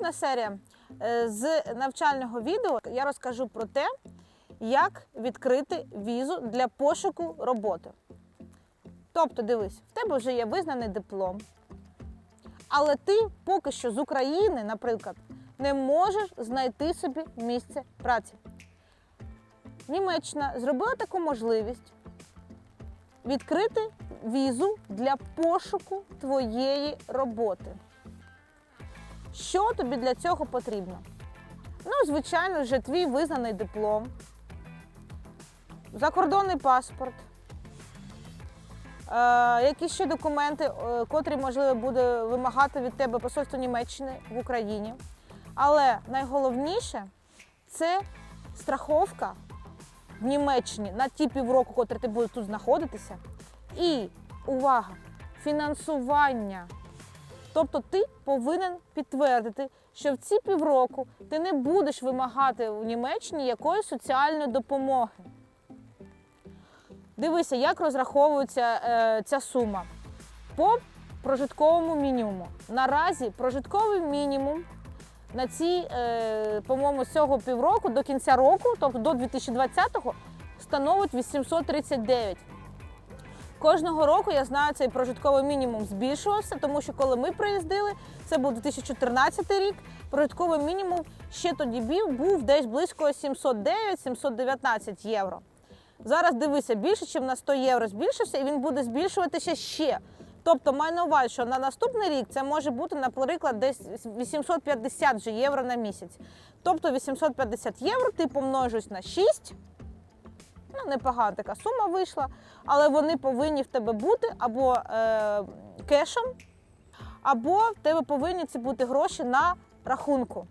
Наступна серія е, з навчального відео я розкажу про те, як відкрити візу для пошуку роботи. Тобто, дивись, в тебе вже є визнаний диплом, але ти поки що з України, наприклад, не можеш знайти собі місце праці. Німеччина зробила таку можливість відкрити візу для пошуку твоєї роботи. Що тобі для цього потрібно? Ну, звичайно, вже твій визнаний диплом, закордонний паспорт, е, якісь ще документи, е, котрі, можливо, буде вимагати від тебе посольство Німеччини в Україні. Але найголовніше це страховка в Німеччині на ті півроку, котрі ти будеш тут знаходитися. І увага! Фінансування. Тобто ти повинен підтвердити, що в ці півроку ти не будеш вимагати у Німеччині якоїсь соціальної допомоги. Дивися, як розраховується е, ця сума. По прожитковому мінімуму. Наразі прожитковий мінімум на ці, е, по-моєму, цього півроку до кінця року, тобто до 2020-го, становить 839. Кожного року я знаю, цей прожитковий мінімум збільшувався, тому що коли ми приїздили, це був 2014 рік. Прожитковий мінімум ще тоді був десь близько 709-719 євро. Зараз дивися, більше, ніж на 100 євро збільшився, і він буде збільшуватися ще. Тобто маю на увазі, що на наступний рік це може бути, наприклад, десь 850 вже євро на місяць. Тобто 850 євро ти помножуєш на 6, ну, непогана така сума вийшла, але вони повинні в тебе бути або е, кешем, або в тебе повинні ці бути гроші на рахунку.